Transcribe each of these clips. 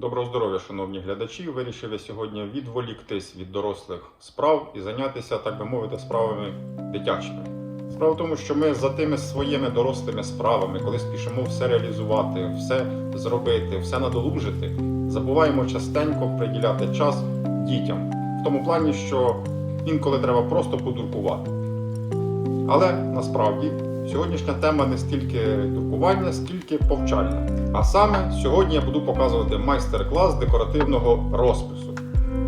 Доброго здоров'я, шановні глядачі. Вирішив я сьогодні відволіктись від дорослих справ і зайнятися, так би мовити, справами дитячими. Справа в тому, що ми за тими своїми дорослими справами, коли спішимо все реалізувати, все зробити, все надолужити, забуваємо частенько приділяти час дітям. В тому плані, що інколи треба просто подуркувати. Але насправді сьогоднішня тема не стільки друкування, скільки повчальна. А саме сьогодні я буду показувати майстер-клас декоративного розпису.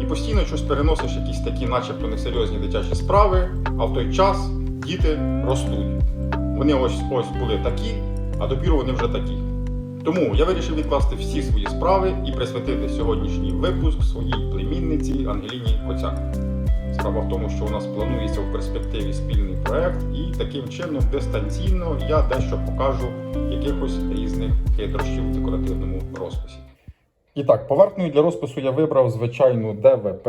І постійно щось переносиш якісь такі, начебто несерйозні дитячі справи, а в той час діти ростуть. Вони ось ось були такі, а допіру вони вже такі. Тому я вирішив відкласти всі свої справи і присвятити сьогоднішній випуск своїй племінниці Ангеліні Коцяк. Справа в тому, що у нас планується в перспективі спільний проект, і таким чином дистанційно я дещо покажу якихось різних хитрощів в декоративному розписі. І так, поверхнею для розпису я вибрав звичайну ДВП,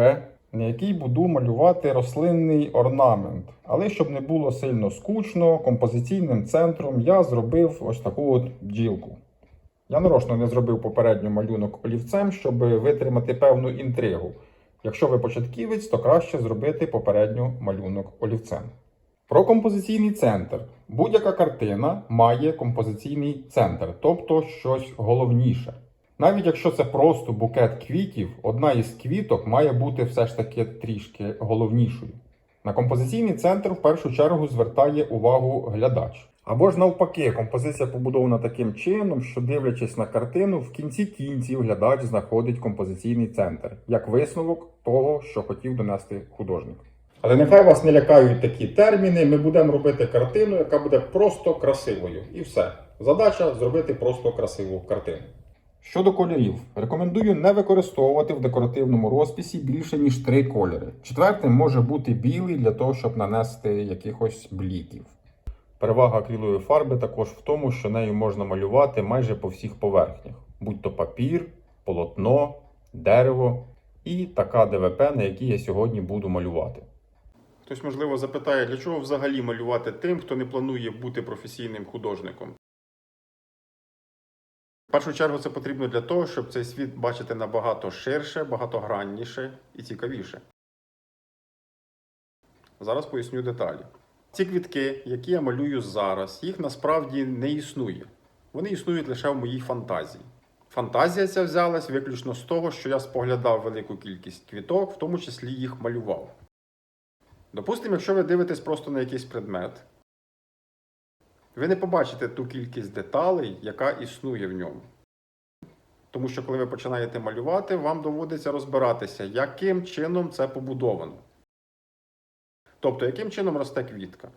на якій буду малювати рослинний орнамент. Але щоб не було сильно скучно, композиційним центром я зробив ось таку от бджілку. Я нарочно не зробив попередньо малюнок олівцем, щоб витримати певну інтригу. Якщо ви початківець, то краще зробити попередньо малюнок олівцем. Про композиційний центр. Будь-яка картина має композиційний центр, тобто щось головніше. Навіть якщо це просто букет квітів, одна із квіток має бути все ж таки трішки головнішою. На композиційний центр в першу чергу звертає увагу глядач. Або ж навпаки, композиція побудована таким чином, що дивлячись на картину, в кінці кінців глядач знаходить композиційний центр як висновок того, що хотів донести художник. Але нехай вас не лякають такі терміни. Ми будемо робити картину, яка буде просто красивою. І все. Задача зробити просто красиву картину. Щодо кольорів, рекомендую не використовувати в декоративному розписі більше ніж три кольори. Четвертим може бути білий для того, щоб нанести якихось бліків. Перевага акрилової фарби також в тому, що нею можна малювати майже по всіх поверхнях, будь то папір, полотно, дерево і така ДВП, на якій я сьогодні буду малювати. Хтось, можливо, запитає, для чого взагалі малювати тим, хто не планує бути професійним художником. В першу чергу це потрібно для того, щоб цей світ бачити набагато ширше, багатогранніше і цікавіше. Зараз поясню деталі. Ці квітки, які я малюю зараз, їх насправді не існує. Вони існують лише в моїй фантазії. Фантазія ця взялась виключно з того, що я споглядав велику кількість квіток, в тому числі їх малював. Допустимо, якщо ви дивитесь просто на якийсь предмет, ви не побачите ту кількість деталей, яка існує в ньому. Тому що, коли ви починаєте малювати, вам доводиться розбиратися, яким чином це побудовано. Тобто, яким чином росте квітка.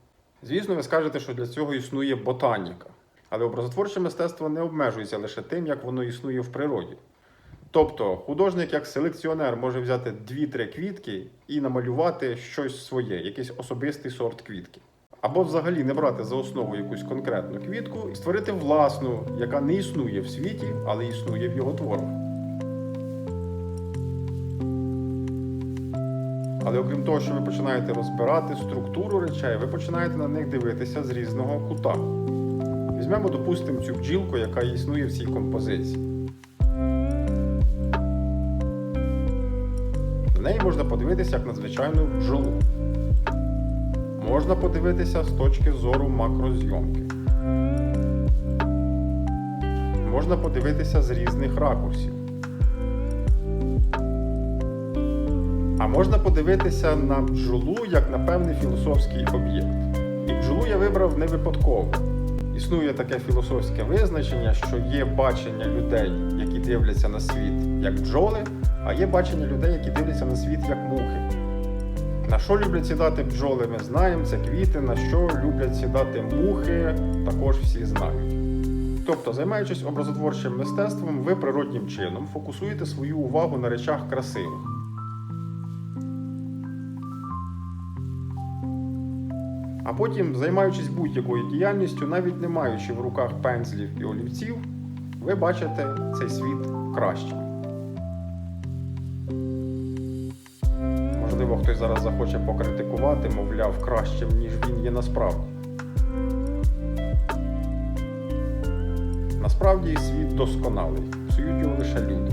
Звісно, ви скажете, що для цього існує ботаніка. Але образотворче мистецтво не обмежується лише тим, як воно існує в природі. Тобто, художник як селекціонер може взяти 2-3 квітки і намалювати щось своє, якийсь особистий сорт квітки. Або взагалі не брати за основу якусь конкретну квітку і створити власну, яка не існує в світі, але існує в його творах. Але окрім того, що ви починаєте розбирати структуру речей, ви починаєте на них дивитися з різного кута. Візьмемо, допустимо, цю бджілку, яка існує в цій композиції. На неї можна подивитися як на звичайну бджолу. Можна подивитися з точки зору макрозйомки. Можна подивитися з різних ракурсів. А можна подивитися на бджолу як на певний філософський об'єкт. І бджолу я вибрав не випадково. Існує таке філософське визначення, що є бачення людей, які дивляться на світ як бджоли, а є бачення людей, які дивляться на світ як мухи. На що люблять сідати бджоли, ми знаємо, це квіти, на що люблять сідати мухи, також всі знають. Тобто, займаючись образотворчим мистецтвом, ви природнім чином фокусуєте свою увагу на речах красивих. А потім, займаючись будь-якою діяльністю, навіть не маючи в руках пензлів і олівців, ви бачите цей світ кращим. Можливо, хтось зараз захоче покритикувати, мовляв, кращим, ніж він є насправді. Насправді світ досконалий, псують його лише люди.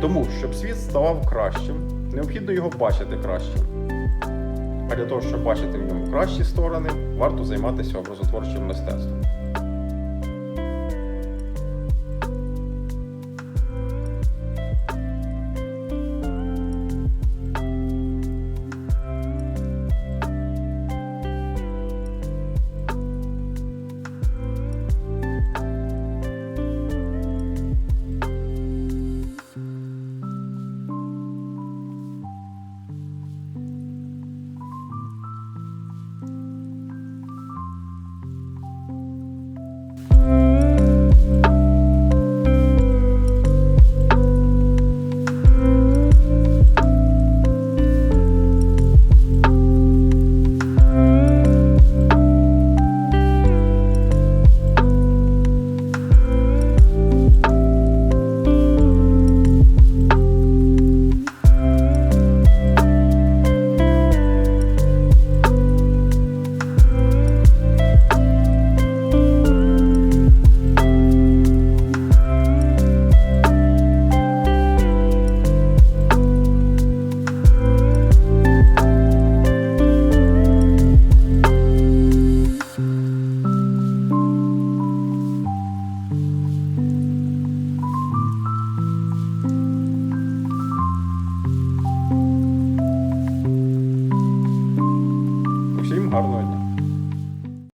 Тому, щоб світ ставав кращим, необхідно його бачити кращим. А для того, щоб бачити в ньому кращі сторони, варто займатися образотворчим мистецтвом.